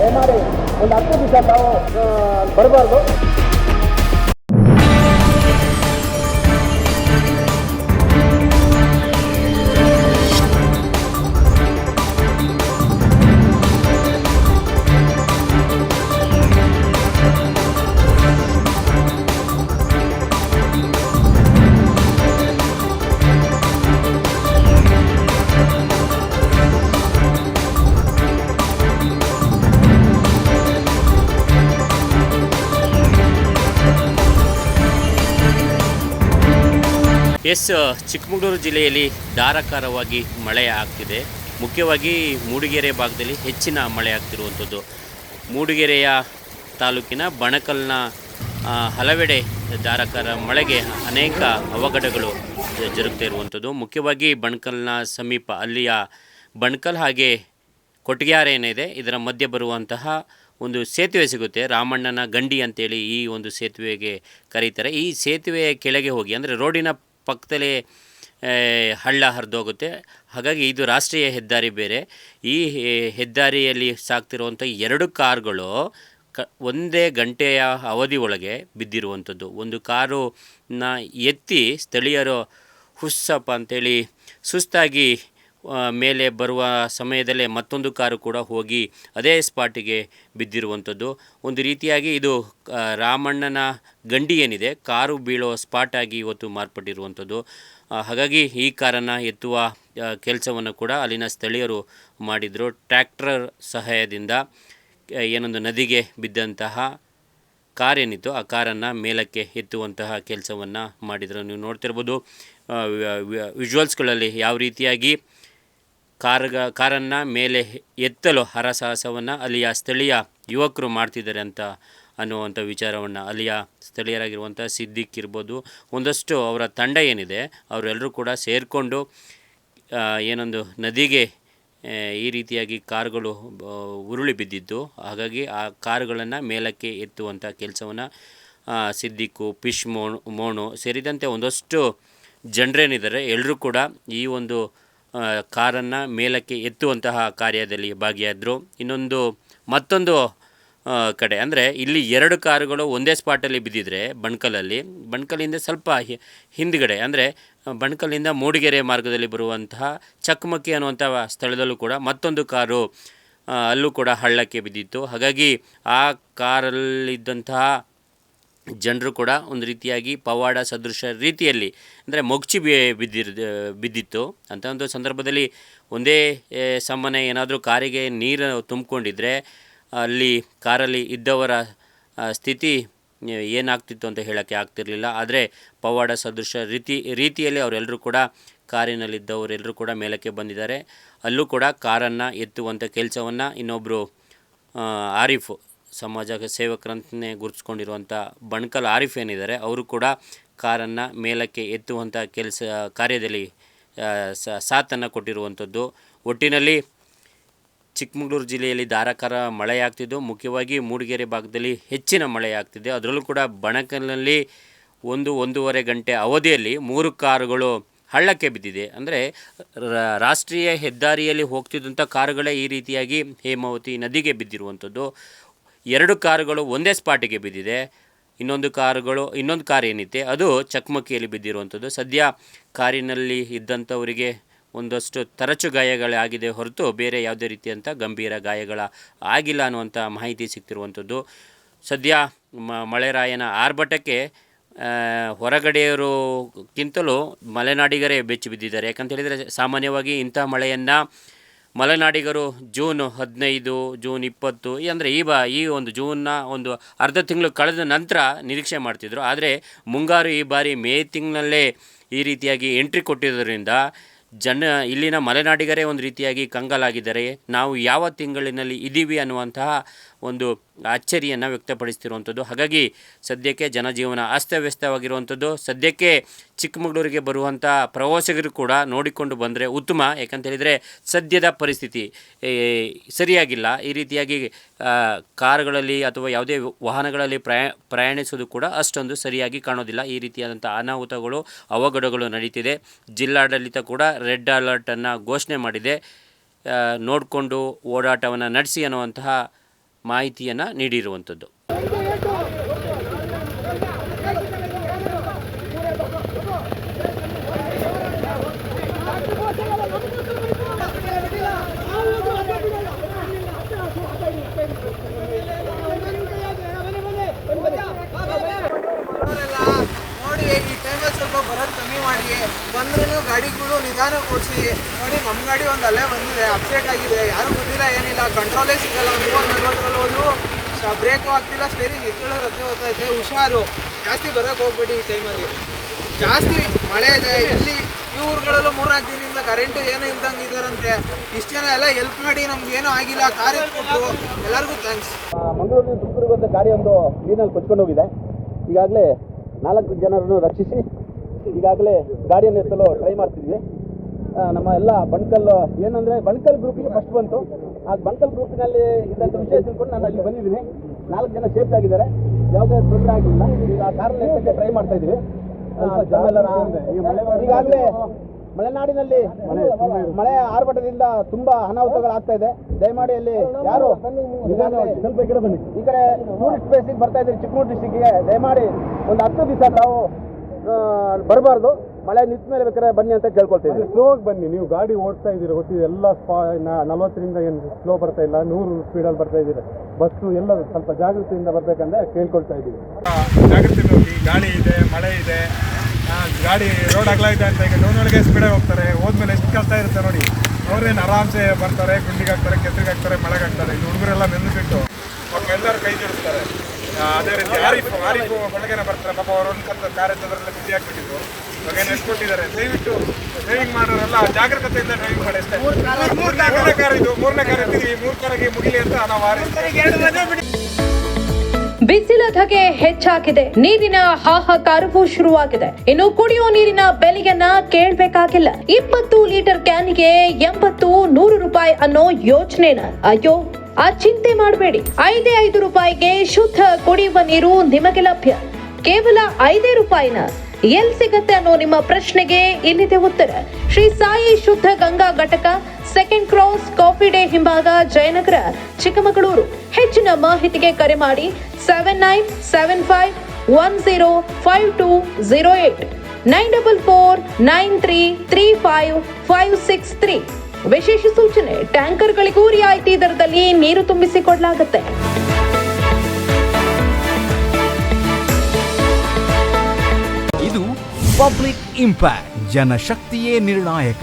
ದಯಮಾಡಿ ಒಂದು ಹತ್ತು ದಿವಸ ತಾವು ಬರಬಾರ್ದು. ಎಸ್ ಚಿಕ್ಕಮಗಳೂರು ಜಿಲ್ಲೆಯಲ್ಲಿ ಧಾರಾಕಾರವಾಗಿ ಮಳೆ ಆಗ್ತಿದೆ. ಮುಖ್ಯವಾಗಿ ಮೂಡಿಗೆರೆ ಭಾಗದಲ್ಲಿ ಹೆಚ್ಚಿನ ಮಳೆ ಆಗ್ತಿರುವಂಥದ್ದು. ಮೂಡಿಗೆರೆಯ ತಾಲೂಕಿನ ಬಣಕಲ್ನ ಹಲವೆಡೆ ಧಾರಾಕಾರ ಮಳೆಗೆ ಅನೇಕ ಅವಘಡಗಳು ಜರುಗ್ತಾ ಇರುವಂಥದ್ದು. ಮುಖ್ಯವಾಗಿ ಬಣಕಲ್ನ ಸಮೀಪ ಅಲ್ಲಿಯ ಬಣಕಲ್ ಹಾಗೆ ಕೊಟ್ಟಿಗೆಹಾರ ಏನಿದೆ, ಇದರ ಮಧ್ಯೆ ಬರುವಂತಹ ಒಂದು ಸೇತುವೆ ಸಿಗುತ್ತೆ. ರಾಮಣ್ಣನ ಗಂಡಿ ಅಂತೇಳಿ ಈ ಒಂದು ಸೇತುವೆಗೆ ಕರೀತಾರೆ. ಈ ಸೇತುವೆಯ ಕೆಳಗೆ ಹೋಗಿ, ಅಂದರೆ ರೋಡಿನ ಪಕ್ಕದಲ್ಲೇ ಹಳ್ಳ ಹರಿದೋಗುತ್ತೆ. ಹಾಗಾಗಿ ಇದು ರಾಷ್ಟ್ರೀಯ ಹೆದ್ದಾರಿ ಬೇರೆ. ಈ ಹೆದ್ದಾರಿಯಲ್ಲಿ ಸಾಗ್ತಿರುವಂಥ ಎರಡು ಕಾರ್ಗಳು ಕ, ಒಂದೇ ಗಂಟೆಯ ಅವಧಿ ಒಳಗೆ ಬಿದ್ದಿರುವಂಥದ್ದು. ಒಂದು ಕಾರುನ ಎತ್ತಿ ಸ್ಥಳೀಯರು ಹುಸ್ಸಪ್ಪ ಅಂತೇಳಿ ಸುಸ್ತಾಗಿ ಮೇಲೆ ಬರುವ ಸಮಯದಲ್ಲೇ ಮತ್ತೊಂದು ಕಾರು ಕೂಡ ಹೋಗಿ ಅದೇ ಸ್ಪಾಟಿಗೆ ಬಿದ್ದಿರುವಂಥದ್ದು. ಒಂದು ರೀತಿಯಾಗಿ ಇದು ರಾಮಣ್ಣನ ಗಂಡಿ ಏನಿದೆ, ಕಾರು ಬೀಳೋ ಸ್ಪಾಟಾಗಿ ಇವತ್ತು ಮಾರ್ಪಟ್ಟಿರುವಂಥದ್ದು. ಹಾಗಾಗಿ ಈ ಕಾರನ್ನು ಎತ್ತುವ ಕೆಲಸವನ್ನು ಕೂಡ ಅಲ್ಲಿನ ಸ್ಥಳೀಯರು ಮಾಡಿದರು. ಟ್ರ್ಯಾಕ್ಟರ್ ಸಹಾಯದಿಂದ ಏನೊಂದು ನದಿಗೆ ಬಿದ್ದಂತಹ ಕಾರ್ ಏನಿತ್ತು ಆ ಕಾರನ್ನು ಮೇಲಕ್ಕೆ ಎತ್ತುವಂತಹ ಕೆಲಸವನ್ನು ಮಾಡಿದರು. ನೀವು ನೋಡ್ತಿರ್ಬೋದು ವಿಜುವಲ್ಸ್ಗಳಲ್ಲಿ ಯಾವ ರೀತಿಯಾಗಿ ಕಾರ್ಗ, ಕಾರನ್ನು ಮೇಲೆ ಎತ್ತಲು ಹರಸಾಹಸವನ್ನು ಅಲ್ಲಿಯ ಸ್ಥಳೀಯ ಯುವಕರು ಮಾಡ್ತಿದ್ದಾರೆ ಅಂತ ಅನ್ನುವಂಥ ವಿಚಾರವನ್ನು ಅಲ್ಲಿಯ ಸ್ಥಳೀಯರಾಗಿರುವಂಥ ಸಿದ್ದಿಕ್ ಇರ್ಬೋದು. ಒಂದಷ್ಟು ಅವರ ತಂಡ ಏನಿದೆ, ಅವರೆಲ್ಲರೂ ಕೂಡ ಸೇರಿಕೊಂಡು ಏನೊಂದು ನದಿಗೆ ಈ ರೀತಿಯಾಗಿ ಕಾರುಗಳು ಉರುಳಿ ಬಿದ್ದಿದ್ದು. ಹಾಗಾಗಿ ಆ ಕಾರುಗಳನ್ನು ಮೇಲಕ್ಕೆ ಎತ್ತುವಂಥ ಕೆಲಸವನ್ನು ಸಿದ್ದಿಕ್ಕು ಪಿಶ್ ಮೋಣು ಮೋಣು ಸೇರಿದಂತೆ ಒಂದಷ್ಟು ಜನರೇನಿದ್ದಾರೆ. ಎಲ್ಲರೂ ಕೂಡ ಈ ಒಂದು ಕಾರನ್ನು ಮೇಲಕ್ಕೆ ಎತ್ತುವಂತಹ ಕಾರ್ಯದಲ್ಲಿ ಭಾಗಿಯಾದರು. ಇನ್ನೊಂದು, ಮತ್ತೊಂದು ಕಡೆ. ಅಂದರೆ ಇಲ್ಲಿ ಎರಡು ಕಾರುಗಳು ಒಂದೇ ಸ್ಪಾಟಲ್ಲಿ ಬಿದ್ದಿದ್ರೆ ಬಣ್ಕಲಲ್ಲಿ. ಬಣ್ಕಲಿಂದ ಸ್ವಲ್ಪ ಹಿಂದ್ಗಡೆ. ಅಂದರೆ ಬಣ್ಕಲಿಂದ ಮೂಡಿಗೆರೆ ಮಾರ್ಗದಲ್ಲಿ ಬರುವಂತಹ ಚಕ್ಮಕ್ಕಿ ಅನ್ನುವಂಥ ಸ್ಥಳದಲ್ಲೂ ಕೂಡ ಮತ್ತೊಂದು ಕಾರು ಅಲ್ಲೂ ಕೂಡ ಹಳ್ಳಕ್ಕೆ ಬಿದ್ದಿತ್ತು. ಹಾಗಾಗಿ ಆ ಕಾರಲ್ಲಿದ್ದಂತಹ ಜನರು ಕೂಡ ಒಂದು ರೀತಿಯಾಗಿ ಪವಾಡ ಸದೃಶ ರೀತಿಯಲ್ಲಿ, ಅಂದರೆ ಮೊಗ್ಚಿ ಬಿದ್ದಿರ್ ಬಿದ್ದಿತ್ತು. ಅಂತ ಒಂದು ಸಂದರ್ಭದಲ್ಲಿ ಒಂದೇ ಸಮನೆ ಏನಾದರೂ ಕಾರಿಗೆ ನೀರು ತುಂಬಿಕೊಂಡಿದ್ರೆ ಅಲ್ಲಿ ಕಾರಲ್ಲಿ ಇದ್ದವರ ಸ್ಥಿತಿ ಏನಾಗ್ತಿತ್ತು ಅಂತ ಹೇಳೋಕ್ಕೆ ಆಗ್ತಿರಲಿಲ್ಲ. ಆದರೆ ಪವಾಡ ಸದೃಶ ರೀತಿ, ರೀತಿಯಲ್ಲಿ ಅವರೆಲ್ಲರೂ ಕೂಡ ಕಾರಿನಲ್ಲಿದ್ದವರೆಲ್ಲರೂ ಕೂಡ ಮೇಲಕ್ಕೆ ಬಂದಿದ್ದಾರೆ. ಅಲ್ಲೂ ಕೂಡ ಕಾರನ್ನು ಎತ್ತುವಂಥ ಕೆಲಸವನ್ನು ಇನ್ನೊಬ್ಬರು ಆರಿಫ್ ಸಮಾಜ ಸೇವಕರಂತನೇ ಗುರುತಿಸ್ಕೊಂಡಿರುವಂಥ ಬಣ್ಕಲ್ ಆರಿಫ್ ಏನಿದ್ದಾರೆ, ಅವರು ಕೂಡ ಕಾರನ್ನು ಮೇಲಕ್ಕೆ ಎತ್ತುವಂಥ ಕೆಲಸ, ಕಾರ್ಯದಲ್ಲಿ ಸಾಥನ್ನು ಕೊಟ್ಟಿರುವಂಥದ್ದು. ಒಟ್ಟಿನಲ್ಲಿ ಚಿಕ್ಕಮಗಳೂರು ಜಿಲ್ಲೆಯಲ್ಲಿ ಧಾರಾಕಾರ ಮಳೆಯಾಗ್ತಿದ್ದು, ಮುಖ್ಯವಾಗಿ ಮೂಡಿಗೆರೆ ಭಾಗದಲ್ಲಿ ಹೆಚ್ಚಿನ ಮಳೆಯಾಗ್ತಿದೆ. ಅದರಲ್ಲೂ ಕೂಡ ಬಣಕಲ್ನಲ್ಲಿ ಒಂದು, ಒಂದೂವರೆ ಗಂಟೆ ಅವಧಿಯಲ್ಲಿ ಮೂರು ಕಾರುಗಳು ಹಳ್ಳಕ್ಕೆ ಬಿದ್ದಿದೆ. ಅಂದರೆ ರಾಷ್ಟ್ರೀಯ ಹೆದ್ದಾರಿಯಲ್ಲಿ ಹೋಗ್ತಿದ್ದಂಥ ಕಾರುಗಳೇ ಈ ರೀತಿಯಾಗಿ ಹೇಮಾವತಿ ನದಿಗೆ ಬಿದ್ದಿರುವಂಥದ್ದು. ಎರಡು ಕಾರುಗಳು ಒಂದೇ ಸ್ಪಾಟಿಗೆ ಬಿದ್ದಿದೆ. ಇನ್ನೊಂದು ಕಾರುಗಳು, ಇನ್ನೊಂದು ಕಾರ್ ಏನಿದೆ ಅದು ಚಕ್ಮಕ್ಕಿಯಲ್ಲಿ ಬಿದ್ದಿರುವಂಥದ್ದು ಸದ್ಯ ಕಾರಿನಲ್ಲಿ ಇದ್ದಂಥವರಿಗೆ ಒಂದಷ್ಟು ತರಚು ಗಾಯಗಳಾಗಿದೆ ಹೊರತು ಬೇರೆ ಯಾವುದೇ ರೀತಿಯಂಥ ಗಂಭೀರ ಗಾಯಗಳ ಆಗಿಲ್ಲ ಅನ್ನುವಂಥ ಮಾಹಿತಿ ಸಿಗ್ತಿರುವಂಥದ್ದು ಸದ್ಯ ಮ ಮಳೆರಾಯನ ಆರ್ಭಟಕ್ಕೆ ಹೊರಗಡೆಯವರಿಗಿಂತಲೂ ಮಲೆನಾಡಿಗರೇ ಬೆಚ್ಚಿ ಬಿದ್ದಿದ್ದಾರೆ. ಯಾಕಂತ ಹೇಳಿದರೆ ಸಾಮಾನ್ಯವಾಗಿ ಇಂಥ ಮಳೆಯನ್ನು ಮಲೆನಾಡಿಗರು ಜೂನ್ ಹದಿನೈದು, ಜೂನ್ ಇಪ್ಪತ್ತು ಅಂದರೆ ಈ ಬಾ, ಈ ಒಂದು ಜೂನ್ನ ಒಂದು ಅರ್ಧ ತಿಂಗಳು ಕಳೆದ ನಂತರ ನಿರೀಕ್ಷೆ ಮಾಡ್ತಿದ್ರು. ಆದರೆ ಮುಂಗಾರು ಈ ಬಾರಿ ಮೇ ತಿಂಗಳಲ್ಲೇ ಈ ರೀತಿಯಾಗಿ ಎಂಟ್ರಿ ಕೊಟ್ಟಿದ್ದರಿಂದ ಜನ, ಇಲ್ಲಿನ ಮಲೆನಾಡಿಗರೇ ಒಂದು ರೀತಿಯಾಗಿ ಕಂಗಾಲಾಗಿದ್ದಾರೆ. ನಾವು ಯಾವ ತಿಂಗಳಿನಲ್ಲಿ ಇದ್ದೀವಿ ಅನ್ನುವಂತಹ ಒಂದು ಅಚ್ಚರಿಯನ್ನು ವ್ಯಕ್ತಪಡಿಸ್ತಿರುವಂಥದ್ದು. ಹಾಗಾಗಿ ಸದ್ಯಕ್ಕೆ ಜನಜೀವನ ಅಸ್ತವ್ಯಸ್ತವಾಗಿರುವಂಥದ್ದು. ಸದ್ಯಕ್ಕೆ ಚಿಕ್ಕಮಗಳೂರಿಗೆ ಬರುವಂಥ ಪ್ರವಾಸಿಗರು ಕೂಡ ನೋಡಿಕೊಂಡು ಬಂದರೆ ಉತ್ತಮ. ಯಾಕಂತೇಳಿದರೆ ಸದ್ಯದ ಪರಿಸ್ಥಿತಿ ಸರಿಯಾಗಿಲ್ಲ. ಈ ರೀತಿಯಾಗಿ ಕಾರುಗಳಲ್ಲಿ ಅಥವಾ ಯಾವುದೇ ವಾಹನಗಳಲ್ಲಿ ಪ್ರಯಾ ಪ್ರಯಾಣಿಸೋದು ಕೂಡ ಅಷ್ಟೊಂದು ಸರಿಯಾಗಿ ಕಾಣೋದಿಲ್ಲ. ಈ ರೀತಿಯಾದಂಥ ಅನಾಹುತಗಳು, ಅವಘಡಗಳು ನಡೀತಿದೆ. ಜಿಲ್ಲಾಡಳಿತ ಕೂಡ ರೆಡ್ ಅಲರ್ಟನ್ನು ಘೋಷಣೆ ಮಾಡಿದೆ. ನೋಡಿಕೊಂಡು ಓಡಾಟವನ್ನು ನಡೆಸಿ ಅನ್ನುವಂತಹ ಮಾಹಿತಿಯನ್ನು ನೀಡಿರುವಂಥದ್ದು ಅವರೆಲ್ಲ ನೋಡಿ ಈ ಟೈಮಲ್ಲಿ ಸ್ವಲ್ಪ ಬರೋದು ಕಮ್ಮಿ ಮಾಡಿ. ಬಂದ್ರೂ ಗಾಡಿಗಳು ನಿಧಾನ ಕೊಡಿಸಿ. ನೋಡಿ ನಮ್ಮ ಗಾಡಿ ಒಂದು ಅಲ್ಲೇ ಬಂದಿದೆ ಅಪ್ಡೇಟ್ ಆಗಿದೆ. ಯಾರು ಬಂದಿಲ್ಲ ಏನಿಲ್ಲ. ಕಂಟ್ರೋಲೇ ಸಿಗಲ್ಲ. ಮೂವತ್ತು ನಲ್ವತ್ತರಲ್ಲಿ ಹೋದ್ರು ಬ್ರೇಕು ಆಗ್ತಿಲ್ಲ ಸ್ಟೇರಿಂಗ್ ಎತ್ತಳು ಹೋಗ್ತಾ ಹೋಗ್ತೈತೆ ಹುಷಾರು. ಜಾಸ್ತಿ ಬರೋಕ್ಕೆ ಹೋಗ್ಬೇಡಿ ಈ ಟೈಮಲ್ಲಿ ಜಾಸ್ತಿ ಮಳೆ ಇದೆ. ಇಲ್ಲಿ ಈ ಊರುಗಳಲ್ಲೂ ಮೂರ್ನಾಲ್ಕು ದಿನದಿಂದ ಕರೆಂಟು ಏನೂ ಇಲ್ದಂಗೆ ಇದ್ದಾರಂತೆ. ಇಷ್ಟು ಜನ ಎಲ್ಲ ಹೆಲ್ಪ್ ಮಾಡಿ, ನಮ್ಗೆ ಏನೂ ಆಗಿಲ್ಲ. ಕಾರ್ ಎತ್ಕೊಟ್ರು ಎಲ್ಲರಿಗೂ ಥ್ಯಾಂಕ್ಸ್ ಮಂಗಳೂರಿನ ತುಮಕೂರಿಗೆ ಒಂದು ಗಾಡಿ ಒಂದು ನೀರಿನಲ್ಲಿ ಕೊಚ್ಕೊಂಡು ಹೋಗಿದೆ. ಈಗಾಗಲೇ ನಾಲ್ಕು ಜನರನ್ನು ರಕ್ಷಿಸಿ ಈಗಾಗಲೇ ಗಾಡಿಯನ್ನು ಎತ್ತಲು ಟ್ರೈ ಮಾಡ್ತಿದ್ವಿ. ನಮ್ಮ ಎಲ್ಲ ಬಣ್ಕಲ್ ಏನಂದ್ರೆ ಬಣ್ಕಲ್ ಗ್ರೂಪಿಗೆ ಫಸ್ಟ್ ಬಂತು. ಆ ಬಣ್ಕಲ್ ಗ್ರೂಪಿನಲ್ಲಿ ಇದ್ದಂಥ ವಿಷಯ ತಿಳ್ಕೊಂಡು ನಾನು ಅಲ್ಲಿ ಬಂದಿದ್ದೀನಿ. ನಾಲ್ಕು ಜನ ಸೇಫ್ ಆಗಿದ್ದಾರೆ. ಯಾವುದೇ ತೊಂದರೆ ಆಗಿಲ್ಲ. ಈಗ ಆ ಕಾರಲ್ಲಿ ಟ್ರೈ ಮಾಡ್ತಾ ಇದ್ದೀವಿ. ಈಗಾಗಲೇ ಮಲೆನಾಡಿನಲ್ಲಿ ಮಳೆ ಆರ್ಭಟದಿಂದ ತುಂಬಾ ಅನಾಹುತಗಳಾಗ್ತಾ ಇದೆ. ದಯಮಾಡಿ ಅಲ್ಲಿ ಯಾರು ಈ ಕಡೆ ಟೂರಿಸ್ಟ್ ಪ್ಲೇಸಿಗೆ ಬರ್ತಾ ಇದ್ದೀರಿ ಚಿಕ್ಕಮಗಳೂರು ಡಿಸ್ಟಿಕ್ಗೆ ದಯಮಾಡಿ ಒಂದು ಹತ್ತು ದಿವಸ ತಾವು ಬರಬಾರ್ದು. ಮಳೆ ನಿಂತ ಮೇಲೆ ಬೇಕಾದ್ರೆ ಬನ್ನಿ ಅಂತ ಕೇಳ್ಕೊಳ್ತೀವಿ. ಸ್ಲೋಗೆ ಬನ್ನಿ. ನೀವು ಗಾಡಿ ಓಡಿಸ್ತಾ ಇದ್ದೀರಿ ಗೊತ್ತಿದೆ ಎಲ್ಲ ಸ್ಪಾ ನಲವತ್ತರಿಂದ ಏನು ಸ್ಲೋ ಬರ್ತಾ ಇಲ್ಲ ನೂರು ಸ್ಪೀಡಲ್ಲಿ ಬರ್ತಾ ಇದ್ದೀರಿ. ಬಸ್ಸು ಎಲ್ಲ ಸ್ವಲ್ಪ ಜಾಗೃತಿಯಿಂದ ಬರಬೇಕಂದ್ರೆ ಕೇಳ್ಕೊಳ್ತಾ ಇದ್ದೀವಿ. ಜಾಗೃತಿ ಹೋಗಿ ಗಾಳಿ ಇದೆ ಮಳೆ ಇದೆ. ಗಾಡಿ ರೋಡ್ ಅಗಲ ಇದೆ ಅಂತ ಈಗ ಡೌನೊಳಗೆ ಸ್ಪೀಡಾಗಿ ಹೋಗ್ತಾರೆ. ಹೋದ್ಮೇಲೆ ಎಷ್ಟು ಕಷ್ಟ ಇರುತ್ತೆ ನೋಡಿ. ಅವ್ರೇನು ಆರಾಮ್ಸೆ ಬರ್ತಾರೆ ಗುಂಡಿಗೆ ಹಾಕ್ತಾರೆ ಕೆತ್ತರಿಗೆ ಹಾಕ್ತಾರೆ ಮಳೆಗೆ ಹಾಕ್ತಾರೆ. ಇದು ಹುಡುಗರೆಲ್ಲ ನೆಂದುಬಿಟ್ಟು ಬಿಟ್ಟು ಎಲ್ಲರೂ ಕೈ ಜೋಡಿಸ್ತಾರೆ. ಅದೇ ರೀತಿ ಆರಿಫ್ ಆರಿಫ್ ಬೆಳಗ್ಗೆನೆ ಬರ್ತಾರೆ. ಪಾಪ ಅವ್ರು ಒಂದು ಸ್ವಲ್ಪ ಕಾರ್ ಎತ್ತದ್ರಲ್ಲಿ ಬಿಸಿ ಹಾಕ್ಬಿಟ್ಟಿದ್ರು ಇವಾಗ ಏನು ಕೊಟ್ಟಿದ್ದಾರೆ? ದಯವಿಟ್ಟು ಡ್ರೈವಿಂಗ್ ಮಾಡೋರೆಲ್ಲ ಜಾಗರೂಕತೆಯಿಂದ ಡ್ರೈವಿಂಗ್ ಮಾಡಿ ಅಷ್ಟೇ. ಮೂರನೇ ಕಾರ್ ಇದು ಮೂರನೇ ಕಾರ್ ಎತ್ತಿದ್ವಿ ಮೂರು ಕಾರಿಗೆ ಮುಗಿಲಿ ಅಂತ ನಾವು ಆರಿಸ್ತೀವಿ ಬಿಸಿಲ ಧಗೆ ಹೆಚ್ಚಾಗಿದೆ. ನೀರಿನ ಹಾಹಾಕಾರವೂ ಶುರುವಾಗಿದೆ. ಇನ್ನು ಕುಡಿಯುವ ನೀರಿನ ಬೆಲೆಯನ್ನ ಕೇಳಬೇಕಾಗಿಲ್ಲ. ಇಪ್ಪತ್ತು ಲೀಟರ್ ಕ್ಯಾನ್ಗೆ ಎಂಬತ್ತು ನೂರು ರೂಪಾಯಿ ಅನ್ನೋ ಯೋಚನೆನ. ಅಯ್ಯೋ ಆ ಚಿಂತೆ ಮಾಡಬೇಡಿ. ಐದೇ ಐದು ರೂಪಾಯಿಗೆ ಶುದ್ಧ ಕುಡಿಯುವ ನೀರು ನಿಮಗೆ ಲಭ್ಯ. ಕೇವಲ ಐದೇ ರೂಪಾಯಿನ ಎಲ್ ಸಿಗತ್ತೆ ಅನ್ನೋ ನಿಮ್ಮ ಪ್ರಶ್ನೆಗೆ ಇಲ್ಲಿದೆ ಉತ್ತರ. ಶ್ರೀ ಸಾಯಿ ಶುದ್ಧ ಗಂಗಾ ಘಟಕ ಸೆಕೆಂಡ್ ಕ್ರಾಸ್ ಕಾಫಿ ಡೇ ಹಿಂಭಾಗ, ಜಯನಗರ, ಚಿಕ್ಕಮಗಳೂರು. ಹೆಚ್ಚಿನ ಮಾಹಿತಿಗೆ ಕರೆ ಮಾಡಿ seven nine seven five one zero five two zero eight nine double four nine three three five five six three. ವಿಶೇಷ ಸೂಚನೆ ಟ್ಯಾಂಕರ್ಗಳಿಗೂ ರಿಯಾಯಿತಿ ದರದಲ್ಲಿ ನೀರು ತುಂಬಿಸಿಕೊಡಲಾಗುತ್ತೆ. ಇದು ಪಬ್ಲಿಕ್ ಇಂಪ್ಯಾಕ್ಟ್ ಜನಶಕ್ತಿಯೇ ನಿರ್ಣಾಯಕ.